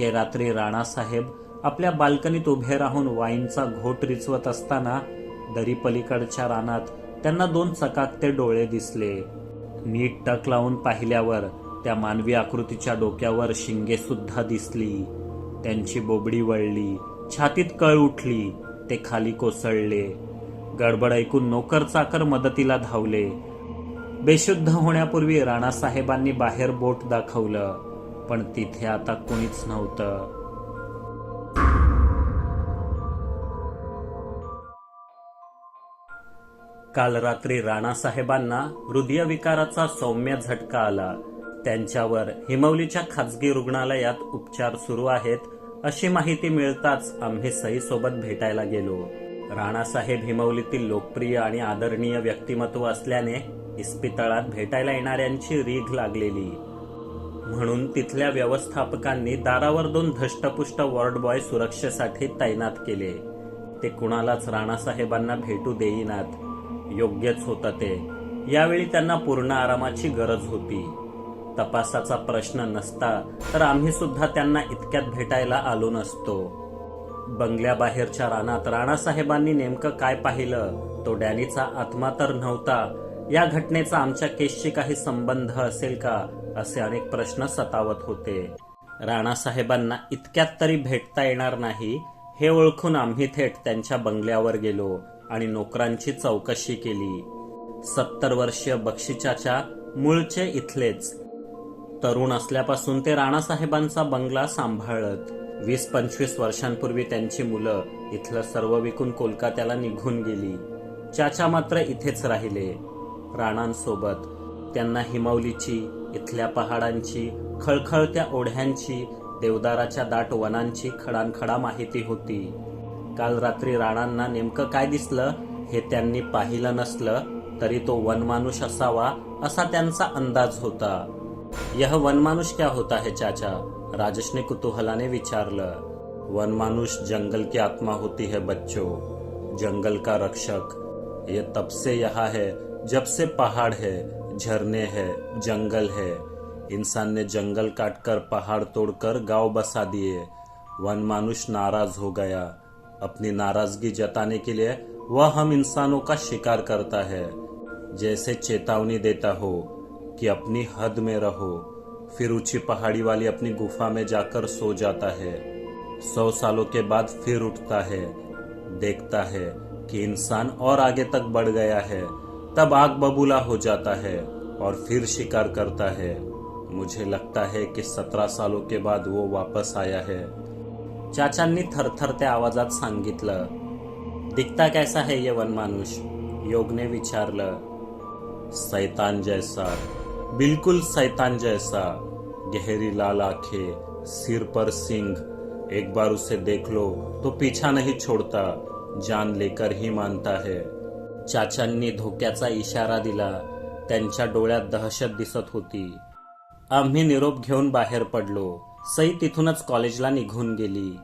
एके रात्री राणासाहेब आपल्या बाल्कनीत उभे राहून वाईनचा घोट रिचवत असताना दरीपलीकडच्या रानात त्यांना दोन चकाकते डोळे दिसले. नीट टक लावून पाहिल्यावर त्या मानवी आकृतीच्या डोक्यावर शिंगे सुद्धा दिसली. त्यांची बोबडी वळली छातीत कळ उठली ते खाली कोसळले. गडबड ऐकून नोकर चाकर मदतीला धावले. बेशुद्ध होण्यापूर्वी राणासाहेबांनी बाहेर बोट दाखवलं. पण तिथे आता कोणीच नव्हतं. काल रात्री राणासाहेबांना हृदयविकाराचा सौम्य झटका आला. त्यांच्यावर हिमवलीच्या खाजगी रुग्णालयात उपचार सुरू आहेत अशी माहिती मिळताच आम्ही सईसोबत भेटायला गेलो. राणासाहेब हिमवलीतील लोकप्रिय आणि आदरणीय व्यक्तिमत्व असल्याने इस्पितळात भेटायला येणाऱ्यांची रीघ लागलेली. म्हणून तिथल्या व्यवस्थापकांनी दारावर दोन धष्टपुष्ट वॉर्ड बॉय सुरक्षेसाठी तैनात केले. ते कुणालाच राणासाहेबांना भेटू देईनात. योग्यच होतं ते. यावेळी त्यांना पूर्ण आरामाची गरज होती. तपासाचा प्रश्न नसता तर आम्ही सुद्धा त्यांना इतक्यात भेटायला आलो नसतो. बंगल्याबाहेरच्या रानात राणासाहेबांनी नेमकं काय पाहिलं? तो डॅनीचा आत्मा तर नव्हता. या घटनेचा आमच्या केसशी काही संबंध असेल का? असे अनेक प्रश्न सतावत होते. राणासाहेबांना इतक्यात तरी भेटता येणार नाही हे ओळखून आम्ही थेट त्यांच्या बंगल्यावर गेलो आणि नोकरांची चौकशी केली. सत्तर वर्षीय बक्षीच्याच्या मूळचे इथलेच. तरुण असल्यापासून ते राणासाहेबांचा बंगला सांभाळत. वीस पंचवीस वर्षांपूर्वी त्यांची मुलं इथलं सर्व विकून कोलकात्याला निघून गेली. चाचा मात्र इथेच राहिले राणांसोबत. त्यांना हिमवलीची इथल्या पहाडांची खळखळत्या ओढ्यांची देवदाराच्या दाट वनांची खडानखडा माहिती होती. काल रात्री राणांना नेमकं काय दिसलं हे त्यांनी पाहिलं नसलं तरी तो वनमानुष असावा असा त्यांचा अंदाज होता. यह वनमानुष क्या होता है चाचा? राजेशने कुतूहलाने विचारलं. वनमानुष जंगल की आत्मा होती है बच्चों. जंगल का रक्षक. ये तब से यहाँ है जब से पहाड़ है. झरने है, जंगल है। इंसान ने जंगल काटकर पहाड़ तोड़कर गाँव बसा दिए। वन मानुष नाराज़ हो गया। अपनी नाराज़गी जताने के लिए वह हम इंसानों का शिकार करता है। जैसे चेतावनी देता हो कि अपनी हद में रहो, फिर ऊँची पहाड़ी वाली अपनी गुफा में जाकर सो जाता है। सौ सालों के बाद फिर उठता है, देखता है कि इंसान और आगे तक बढ़ गया है। तब आग बबूला हो जाता है और फिर शिकार करता है। मुझे लगता है कि सत्रह सालों के बाद वो वापस आया है। चाचांनी थरथरत्या आवाजात सांगितलं। दिखता कैसा है ये वनमानुष? योगने विचारलं। सैतान जैसा। बिल्कुल सैतान जैसा। गहरी लाल आँखें, सिर पर सिंह एक बार उसे देख लो तो पीछा नहीं छोड़ता। जान लेकर ही मानता है। चाचांनी धोक्याचा इशारा दिला. त्यांच्या डोळ्यात दहशत दिसत होती. आम्ही निरोप घेऊन बाहेर पडलो. सई तिथूनच कॉलेजला निघून गेली.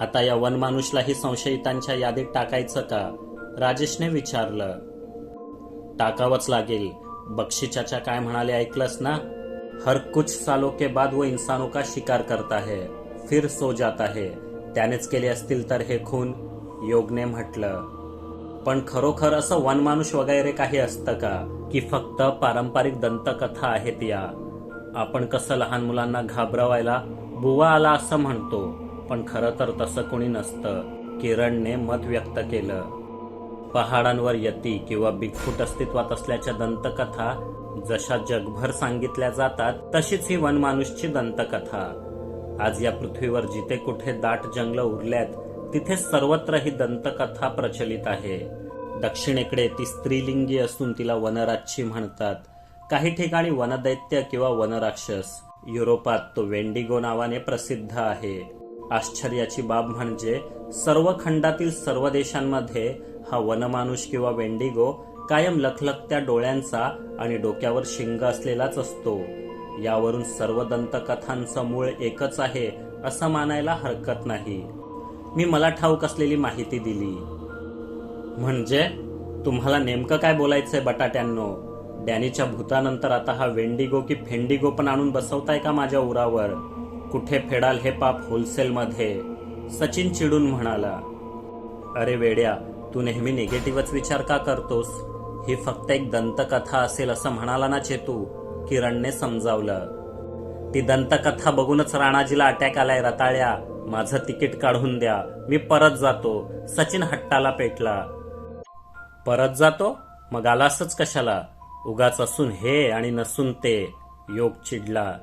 आता या वनमानुषलाही संशयितांच्या यादीत टाकायचं का? राजेशने विचारलं. टाकावंच लागेल. बक्षीचाचा काय म्हणाले ऐकलंस ना? हर कुछ सालों के बाद वो इंसानों का शिकार करता है. फिर सो जाता है. त्यानेच केले असतील तर हे खून? योगने म्हटलं. पण खरोखर असं वनमानुष वगैरे काही असतं का? की फक्त पारंपरिक दंतकथा आहेत या? आपण कसं लहान मुलांना घाबरवायला बुवा आला असं म्हणतो पण खरं तर तसं कोणी नसतं. किरणने मत व्यक्त केलं. पहाडांवर यती किंवा बिगफूट अस्तित्वात असल्याच्या दंतकथा जशा जगभर सांगितल्या जातात तशीच ही वनमानुषची दंतकथा. आज या पृथ्वीवर जिथे कुठे दाट जंगलं उरल्यात तिथे सर्वत्र ही दंतकथा प्रचलित आहे. दक्षिणेकडे ती स्त्रीलिंगी असून तिला वनराक्षी म्हणतात. काही ठिकाणी वनदैत्य किंवा वनराक्षस. युरोपात तो वेंडिगो नावाने प्रसिद्ध आहे. आश्चर्याची बाब म्हणजे सर्व खंडातील सर्व देशांमध्ये हा वनमानुष किंवा वेंडिगो कायम लखलखत्या डोळ्यांचा आणि डोक्यावर शिंग असलेलाच असतो. यावरून सर्व दंतकथांचं मूळ एकच आहे असं मानायला हरकत नाही. मी मला ठाऊक असलेली माहिती दिली. म्हणजे तुम्हाला नेमकं काय बोलायचंय बटाट्यांनो? डॅनीच्या भूतानंतर आता हा वेंडिगो की फेंडिगो पण आणून बसवताय का माझ्या उरावर? कुठे फेडाल हे पाप होलसेलमध्ये? सचिन चिडून म्हणाला. अरे वेड्या तू नेहमी निगेटिव्हच विचार का करतोस? ही फक्त एक दंतकथा असेल असं म्हणाला ना चेतू किरणने समजावलं. ती दंतकथा बघूनच राणाजीला अटॅक आलाय रताळ्या. माझं तिकीट काढून द्या. मी परत जातो. सचिन हट्टाला पेटला. परत जातो? मग आलासच कशाला? उगाच असून हे आणि नसून ते. योग चिडला.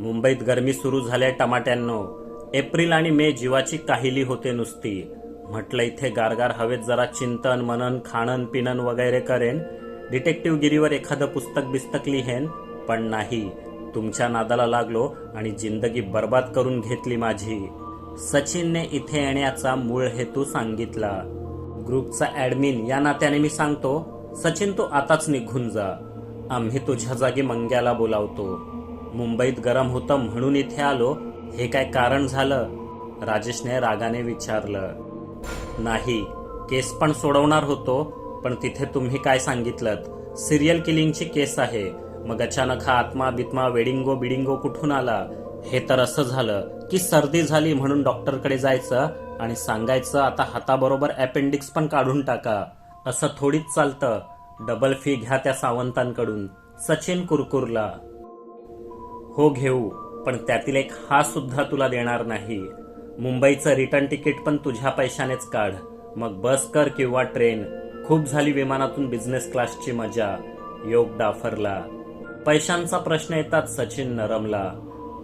मुंबईत गरमी सुरू झाल्या टमाट्यांनो. एप्रिल आणि मे जीवाची काहिली होते नुसती. म्हटलं इथे गारगार हवेत जरा चिंतन मनन खाणन पिणन वगैरे करेन. डिटेक्टिव्ह गिरीवर एखादं पुस्तक बिस्तक लिहेन पण नाही. तुमच्या नादाला लागलो आणि जिंदगी बर्बाद करून घेतली माझी. सचिनने इथे येण्याचा मूळ हेतू सांगितला. ग्रुपचा ऍडमिन या नात्याने मी सांगतो सचिन तू आताच निघून जा. आम्ही तुझ्या जागी मंग्याला बोलावतो. मुंबईत गरम होतं म्हणून इथे आलो हे काय कारण झालं? राजेशने रागाने विचारलं. नाही केस पण सोडवणार होतो पण तिथे तुम्ही काय सांगितलं सिरियल किलिंगची केस आहे. मग अचानक हा आत्मा बित्मा वेडिंगो बिडिंगो कुठून आला? हे तर असं झालं की सर्दी झाली म्हणून डॉक्टरकडे जायचं आणि सांगायचं आता हाताबरोबर अपेंडिक्स पण काढून टाका. असं थोडीच चालतं. डबल फी घ्या त्या सावंतांकडून. सचिन कुरकुरला. हो घेऊ पण त्यातील एक हा सुद्धा तुला देणार नाही. मुंबईचं रिटर्न तिकीट पण तुझ्या पैशानेच काढ. मग बस कर किंवा ट्रेन खूप झाली विमानातून बिझनेस क्लासची मजा. योग डाफरला. पैशांचा प्रश्न येतात सचिन नरमला.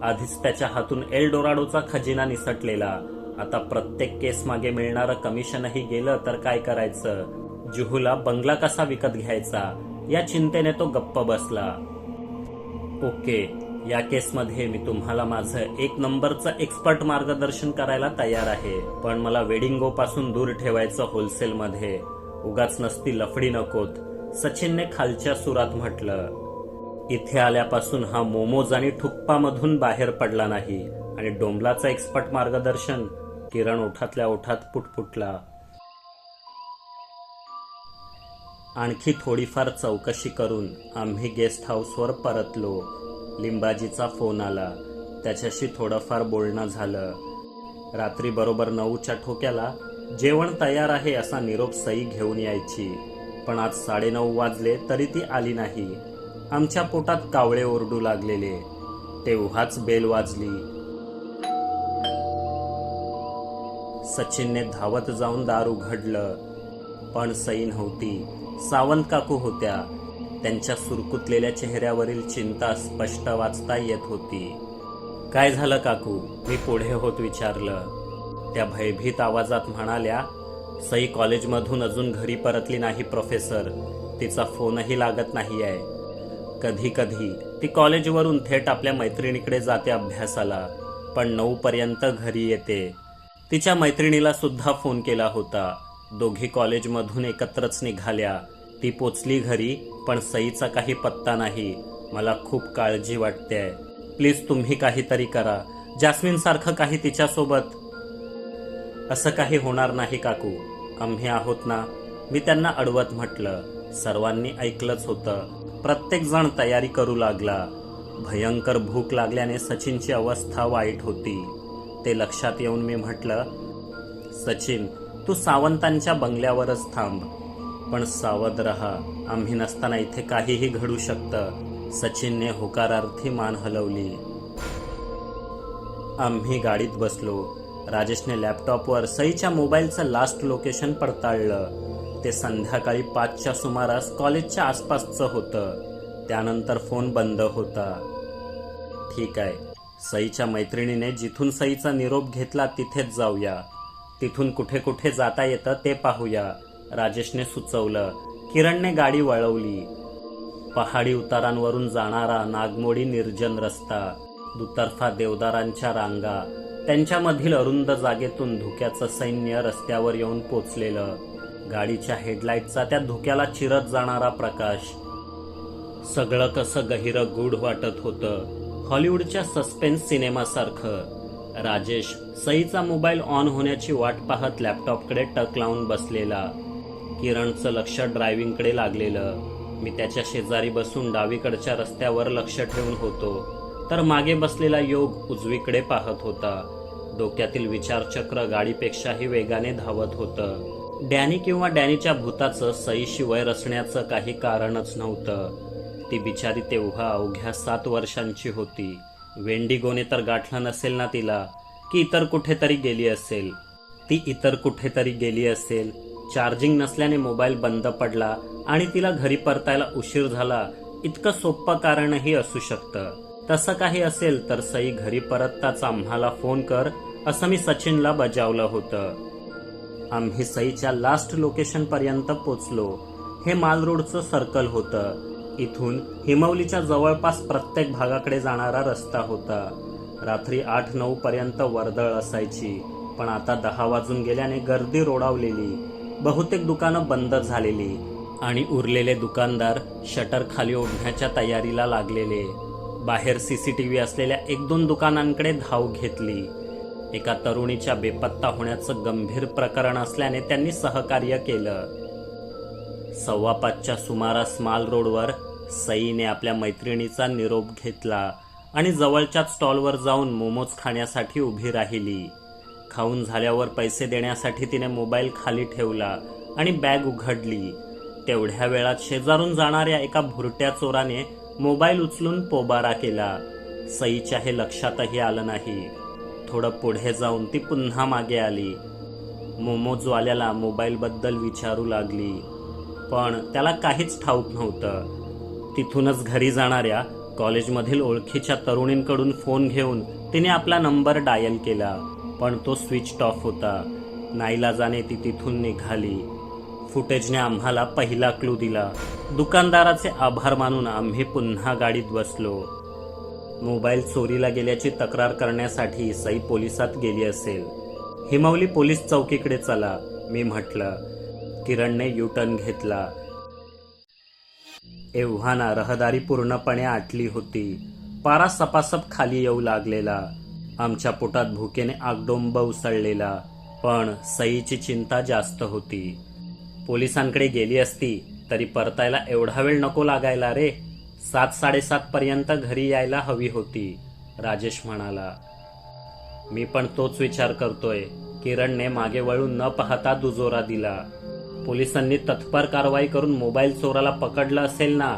आधीच त्याच्या हातून एल डोराडोचा खजिना निसटलेला. आता प्रत्येक केस मागे मिळणारं कमिशनही गेलं तर काय करायचं? जुहूला बंगला कसा विकत घ्यायचा? या चिंतेने तो गप्प बसला. ओके या केसमध्ये मी तुम्हाला माझं एक नंबरचं एक्सपर्ट मार्गदर्शन करायला तयार आहे. पण मला वेडिंगो पासून दूर ठेवायचं होलसेलमध्ये. उगाच नसती लफडी नकोत. सचिनने खालच्या सुरात म्हटलं इथे आल्यापासून हा मोमोज आणि ठुप्पामधून बाहेर पडला नाही आणि डोंबलाचा एक्सपर्ट मार्गदर्शन किरण ओठातल्या ओठात पुटपुटला. आणखी थोडीफार चौकशी करून आम्ही गेस्ट हाऊसवर परतलो. लिंबाजीचा फोन आला. त्याच्याशी थोडंफार बोलणं झालं. रात्री बरोबर नऊच्या ठोक्याला जेवण तयार आहे असा निरोप सई घेऊन यायची. पण आज साडेनऊ वाजले तरी ती आली नाही. आमच्या पोटात कावळे ओरडू लागलेले. तेव्हाच बेल वाजली. सचिनने धावत जाऊन दार उघडलं पण सई नव्हती सावंत काकू होत्या. त्यांच्या सुरकुतलेल्या चेहऱ्यावरील चिंता स्पष्ट वाचता येत होती. काय झालं काकू? मी पुढे होत विचारलं. त्या भयभीत आवाजात म्हणाल्या सई कॉलेजमधून अजून घरी परतली नाही प्रोफेसर. तिचा फोनही लागत नाही आहे कधी कधी ती कॉलेजवरून थेट आपल्या मैत्रिणीकडे जाते अभ्यासाला पण नऊपर्यंत घरी येते. तिच्या मैत्रिणीला सुद्धा फोन केला होता. दोघी कॉलेजमधून एकत्रच निघाल्या. ती पोचली घरी पण सईचा काही पत्ता नाही. मला खूप काळजी वाटते. प्लीज तुम्ही काहीतरी करा. जास्मिन सारखं काही तिच्यासोबत? असं काही होणार नाही काकू. आम्ही आहोत ना? मी त्यांना अडवत म्हटलं. सर्वांनी ऐकलंच होतं. प्रत्येक जण तयारी करू लागला. भयंकर भूक लागल्याने सचिनची अवस्था वाईट होती. ते लक्षात येऊन मी म्हटलं सचिन तू सावंतांच्या बंगल्यावरच थांब. पण सावध रहा. आम्ही नसताना इथे काहीही घडू शकतं. सचिनने होकारार्थी मान हलवली. आम्ही गाडीत बसलो. राजेशने लॅपटॉपवर सईच्या मोबाईलचं लास्ट लोकेशन पडताळलं. ते संध्याकाळी पाचच्या सुमारास कॉलेजच्या आसपासचं होतं. त्यानंतर फोन बंद होता. ठीक आहे. सईच्या मैत्रिणीने जिथून सईचा निरोप घेतला तिथेच जाऊया. तिथून कुठे कुठे जाता येतं ते पाहूया. राजेशने सुचवलं किरणने गाडी वळवली. पहाडी उतारांवरून जाणारा नागमोडी निर्जन रस्ता दुतर्फा देवदारांच्या रांगा त्यांच्यामधील अरुंद जागेतून धुक्याचं सैन्य रस्त्यावर येऊन पोचलेलं. गाडीच्या हेडलाईटचा त्या धुक्याला चिरत जाणारा प्रकाश. सगळं कसं गहिरं गूढ वाटत होतं. हॉलिवूडच्या सस्पेन्स सिनेमासारखं. राजेश सईचा मोबाईल ऑन होण्याची वाट पाहत लॅपटॉपकडे टक लावून बसलेला. किरणचं लक्ष ड्रायव्हिंगकडे लागलेलं. मी त्याच्या शेजारी बसून डावीकडच्या रस्त्यावर लक्ष ठेवून होतो. तर मागे बसलेला योग उजवीकडे पाहत होता. डोक्यातील विचारचक्र गाडीपेक्षाही वेगाने धावत होतं. डॅनी किंवा डॅनीच्या भूताचं सईशिवाय रचण्याचं काही कारणच नव्हतं. ती बिचारी तेव्हा अवघ्या सात वर्षांची होती. वेंडिगोने तर गाठलं नसेल ना तिला की इतर कुठेतरी गेली असेल. ती इतर कुठेतरी गेली असेल. चार्जिंग नसल्याने मोबाईल बंद पडला आणि तिला घरी परतायला उशीर झाला. इतकं सोपं कारणही असू शकतं. तसं काही असेल तर सई घरी परतताच आम्हाला फोन कर असं मी सचिनला बजावलं होतं. आम्ही सईच्या लास्ट लोकेशनपर्यंत पोचलो. हे माल रोडचं सर्कल होतं. इथून हिमवलीच्या जवळपास प्रत्येक भागाकडे जाणारा रस्ता होता. रात्री आठ नऊ पर्यंत वर्दळ असायची. पण आता दहा वाजून गेल्याने गर्दी रोडावलेली. बहुतेक दुकानं बंद झालेली आणि उरलेले दुकानदार शटर खाली ओढण्याच्या तयारीला लागलेले. बाहेर सीसीटीव्ही असलेल्या एक दोन दुकानांकडे धाव घेतली. एका तरुणीच्या बेपत्ता होण्याचं गंभीर प्रकरण असल्याने त्यांनी सहकार्य केलं. सव्वा पाचच्या सुमारास माल रोडवर सईने आपल्या मैत्रिणीचा निरोप घेतला आणि जवळच्याच स्टॉलवर जाऊन मोमोज खाण्यासाठी उभी राहिली. खाऊन झाल्यावर पैसे देण्यासाठी तिने मोबाईल खाली ठेवला आणि बॅग उघडली. तेवढ्या वेळात शेजारून जाणाऱ्या एका भुरट्या चोराने मोबाईल उचलून पोबारा केला. सईच्या हे लक्षातही आलं नाही. थोडं पुढे जाऊन ती पुन्हा मागे आली. मोमोजवाल्याला मोबाईलबद्दल विचारू लागली. पण त्याला काहीच ठाऊक नव्हतं. तिथूनच घरी जाणाऱ्या कॉलेजमधील ओळखीच्या तरुणींकडून फोन घेऊन तिने आपला नंबर डायल केला. पण तो स्विच ऑफ होता. नाईलाजाने ती तिथून निघाली. फुटेजने आम्हाला पहिला क्लू दिला. दुकानदाराचे आभार मानून आम्ही पुन्हा गाडीत बसलो. मोबाईल चोरीला गेल्याची तक्रार करण्यासाठी सई पोलिसात गेली असेल. हिमावली पोलीस चौकीकडे चला मी म्हटलं. किरणने युटर्न घेतला. एव्हाना रहदारी पूर्णपणे आटली होती. पारा सपासप खाली येऊ लागलेला. आमच्या पोटात भुकेने आगडोंब उसळलेला. पण सईची चिंता जास्त होती. पोलिसांकडे गेली असती तरी परतायला एवढा वेळ नको लागायला रे. सात साडेसातपर्यंत घरी यायला हवी होती राजेश म्हणाला. मी पण तोच विचार करतोय. किरणने मागे वळून न पाहता दुजोरा दिला. पोलिसांनी तत्पर कारवाई करून मोबाईल चोराला पकडलं असेल ना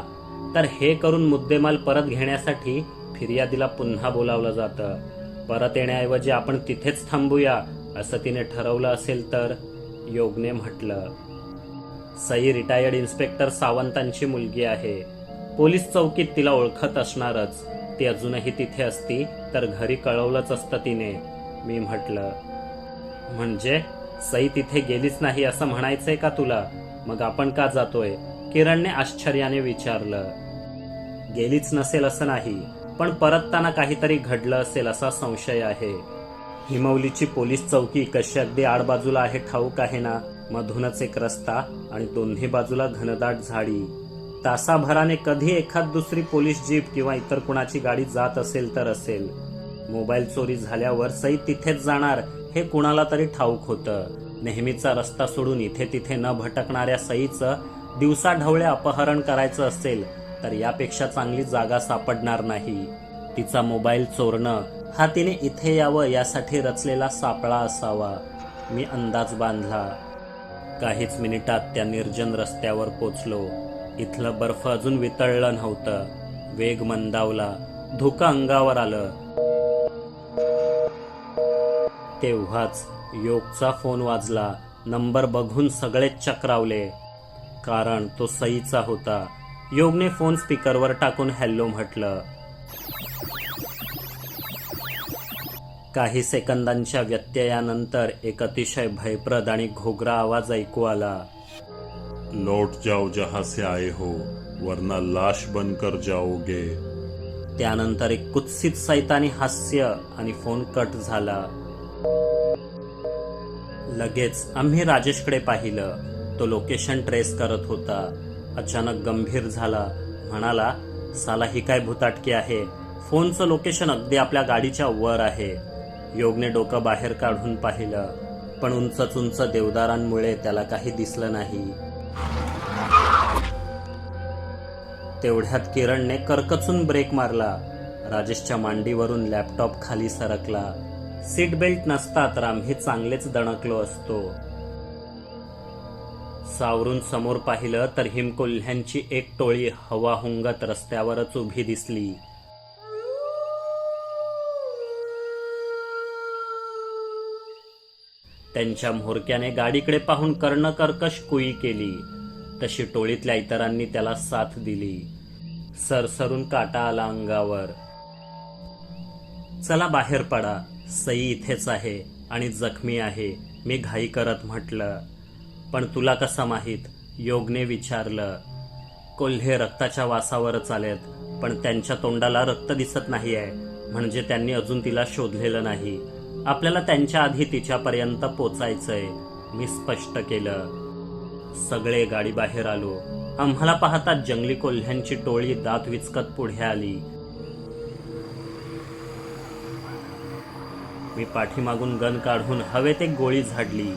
तर हे करून मुद्देमाल परत घेण्यासाठी फिर्यादीला पुन्हा बोलावलं जातं. परत येण्याऐवजी आपण तिथेच थांबूया असं तिने ठरवलं असेल तर योगने म्हटलं. सई रिटायर्ड इन्स्पेक्टर सावंतांची मुलगी आहे. पोलीस चौकीत तिला ओळखत असणारच. ती अजूनही तिथे असती तर घरी कळवलंच असतं तिने. मी म्हटलं म्हणजे? सई तिथे गेलीच नाही असं म्हणायचंय का तुला? मग आपण का जातोय? किरणने आश्चर्याने विचारलं गेलीच नसेल असं नाही पण परतताना काहीतरी घडलं असेल असा संशय आहे. हिमवलीची पोलीस चौकी कशी अगदी आडबाजूला आहे ठाऊक आहे ना? मधूनच एक रस्ता आणि दोन्ही बाजूला घनदाट झाडी. तासाभराने कधी एखाद दुसरी पोलीस जीप किंवा इतर कुणाची गाडी जात असेल तर असेल. मोबाईल चोरी झाल्यावर सई तिथेच जाणार हे कुणाला तरी ठाऊक होतं. नेहमीचा रस्ता सोडून इथे तिथे न भटकणाऱ्या सईचं दिवसा ढवळे अपहरण करायचं असेल तर यापेक्षा चांगली जागा सापडणार नाही. तिचा मोबाईल चोरणं हा तिने इथे यावं यासाठी रचलेला सापळा असावा. मी अंदाज बांधला. काहीच मिनिटात त्या निर्जन रस्त्यावर पोचलो. इथलं बर्फ अजून वितळलं नव्हतं. वेग मंदावला. धुकं अंगावर आलं. तेव्हाच योगचा फोन वाजला. नंबर बघून सगळेच चक्रावले. कारण तो सईचा होता. योगने फोन स्पीकरवर टाकून हॅलो म्हटलं. काही सेकंदांच्या व्यत्ययानंतर एक अतिशय भयप्रद आणि घोगरा आवाज ऐकू आला. लौट जाओ जहां से आए हो वरना लाश बनकर जाओगे। त्यानंतर एक कुत्सित सैतानी हास्य आणि फोन कट झाला. लगेच आम्ही राजेशकडे पाहिलं. तो लोकेशन ट्रेस करत होता. अचानक गंभीर झाला. म्हणाला साला ही काय भूताटकी आहे? फोनचं लोकेशन अगदी आपल्या गाडीच्या वर आहे. योगने डोकं बाहेर काढून पाहिलं. पण उंचच उंच देवदारांमुळे त्याला काही दिसलं नाही. तेवढ्यात किरणने करकचून ब्रेक मारला. राजेशच्या मांडीवरून लॅपटॉप खाली सरकला. सीट बेल्ट नसता तर आम्ही चांगलेच दणकलो असतो. सावरून समोर पाहिलं तर हिमकोल्ह्यांची एक टोळी हवा हुंगत रस्त्यावरच उभी दिसली. त्यांच्या म्होरक्याने गाडीकडे पाहून कर्णकर्कश कुई केली. तशी टोळीतल्या इतरांनी त्याला साथ दिली. सरसरून काटा आला अंगावर. चला बाहेर पडा. सई इथेच आहे आणि जखमी आहे. मी घाई करत म्हटलं. पण तुला कसं माहीत? योगने विचारलं. कोल्हे रक्ताच्या वासावरच आलेत पण त्यांच्या तोंडाला रक्त दिसत नाही आहे म्हणजे त्यांनी अजून तिला शोधलेलं नाही. आपल्याला त्यांच्या आधी तिच्यापर्यंत पोचायचंय. मी स्पष्ट केलं. सगळे गाडी बाहेर आलो. आम्हाला पाहता जंगली कोल्ह्यांची टोळी दात विचकत पुढे आली. मी पाठीमागून गन काढून हवेत एक गोळी झाडली.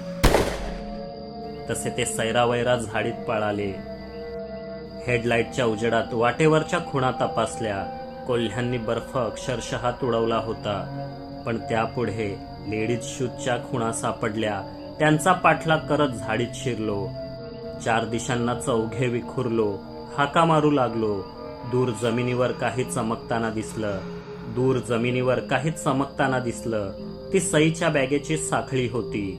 तसे ते सैरावैरा झाडीत पळाले. हेडलाईटच्या उजेडात वाटेवरच्या खुणा तपासल्या. कोल्ह्यांनी बर्फ अक्षरशः तुडवला होता. पण त्यापुढे लेडीज शूजच्या खुणा सापडल्या. त्यांचा पाठलाग करत झाडीत शिरलो. चार दिशांना चौघे विखुरलो हाका मारू लागलो. दूर जमिनीवर काही चमकताना दिसलं. दूर जमिनीवर काही चमकताना दिसलं. ती सईच्या बॅगेची साखळी होती.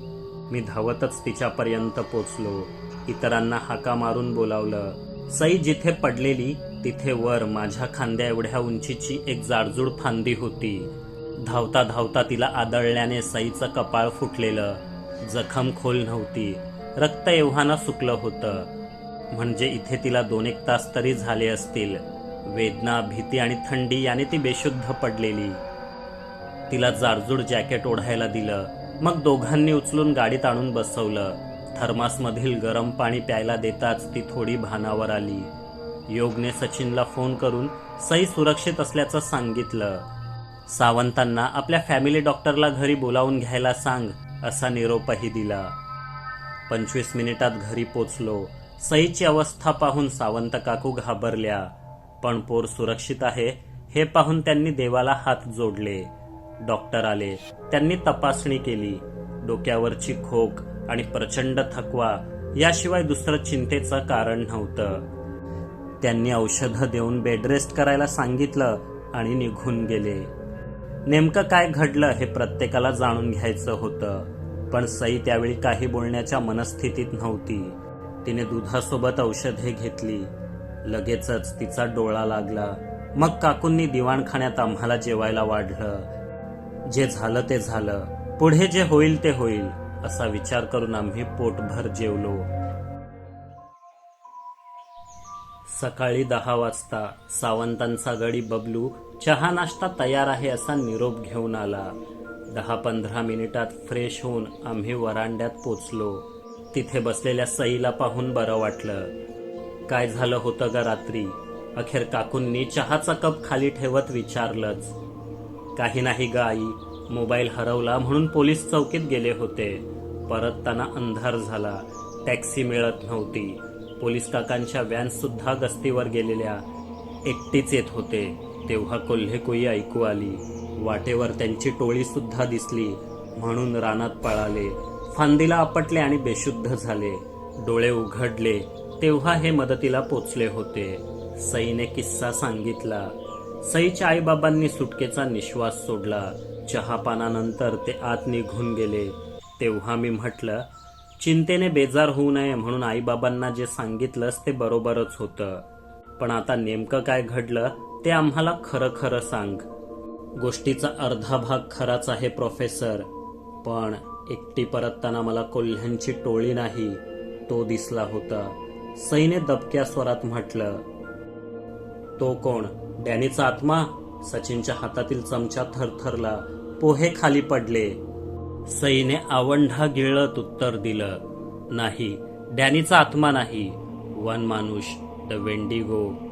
मी धावतच तिच्यापर्यंत पोचलो. इतरांना हाका मारून बोलावलं. सई जिथे पडलेली तिथे वर माझ्या खांद्या एवढ्या उंचीची एक जाडजूड फांदी होती. धावता धावता तिला आदळल्याने सईचं कपाळ फुटलेलं. जखम खोल नव्हती. रक्त एव्हाना सुकलं होतं. म्हणजे इथे तिला दोन एक तास तरी झाले असतील. वेदना भीती आणि थंडी याने ती बेशुद्ध पडलेली. तिला जाडजूड जॅकेट ओढायला दिलं. मग दोघांनी उचलून गाडीत आणून बसवलं. थर्मासमधील गरम पाणी प्यायला देताच ती थोडी भानावर आली. योगने सचिनला फोन करून सई सुरक्षित असल्याचं सांगितलं. सावंतांना आपल्या फॅमिली डॉक्टरला घरी बोलावून घ्यायला सांग असा निरोपही दिला. पंचवीस मिनिटात घरी पोचलो. सईची अवस्था पाहून सावंत काकू घाबरल्या. पण पोर सुरक्षित आहे हे पाहून त्यांनी देवाला हात जोडले. डॉक्टर आले. त्यांनी तपासणी केली. डोक्यावरची खोक आणि प्रचंड थकवा याशिवाय दुसरं चिंतेचं कारण नव्हतं. त्यांनी औषधं देऊन बेडरेस्ट करायला सांगितलं आणि निघून गेले. नेमकं काय घडलं हे प्रत्येकाला जाणून घ्यायचं होतं. पण सई त्यावेळी काही बोलण्याच्या मनस्थितीत नव्हती. तिने दुधासोबत औषधे घेतली. लगेचच तिचा डोळा लागला. मग काकूंनी दिवाणखान्यात आम्हाला जेवायला वाढलं. जे झालं ते झालं. पुढे जे होईल ते होईल असा विचार करून आम्ही पोटभर जेवलो. सकाळी दहा वाजता सावंतांचा गडी बबलू चहा नाश्ता तयार आहे असा निरोप घेऊन आला. दहा पंधरा मिनिटात फ्रेश होऊन आम्ही वरांड्यात पोचलो. तिथे बसलेल्या सईला पाहून बरं वाटलं. काय झालं होतं ग रात्री? अखेर काकूंनी चहाचा कप खाली ठेवत विचारलंच. काही नाही ग आई. मोबाईल हरवला म्हणून पोलीस चौकीत गेले होते. परतताना अंधार झाला. टॅक्सी मिळत नव्हती. पोलीस काकांच्या व्हॅन सुद्धा गस्तीवर गेलेल्या. एकटीच येत होते. तेव्हा कोल्हेकुई ऐकू आली. वाटेवर त्यांची टोळी सुद्धा दिसली. म्हणून रानात पळाले. फांदीला आपटले आणि बेशुद्ध झाले. डोळे उघडले. तेव्हा हे मदतीला पोचले होते. सईने किस्सा सांगितला. सईच्या आईबाबांनी सुटकेचा निश्वास सोडला. चहापानानंतर ते आत निघून गेले. तेव्हा मी म्हटलं चिंतेने बेजार होऊ नये म्हणून आईबाबांना जे सांगितलंस ते बरोबरच होतं. पण आता नेमकं काय घडलं ते आम्हाला खरं खरं सांग. गोष्टीचा अर्धा भाग खराच आहे प्रोफेसर पण एकटी परतताना मला कोल्ह्यांची टोळी नाही तो दिसला होता. सईने दबक्या स्वरात म्हटलं तो कोण? डॅनीचा आत्मा? सचिनच्या हातातील चमचा थरथरला. पोहे खाली पडले. सईने आवंढा गिळत उत्तर दिलं नाही डॅनीचा आत्मा नाही. वन मानुष द वेंडिगो.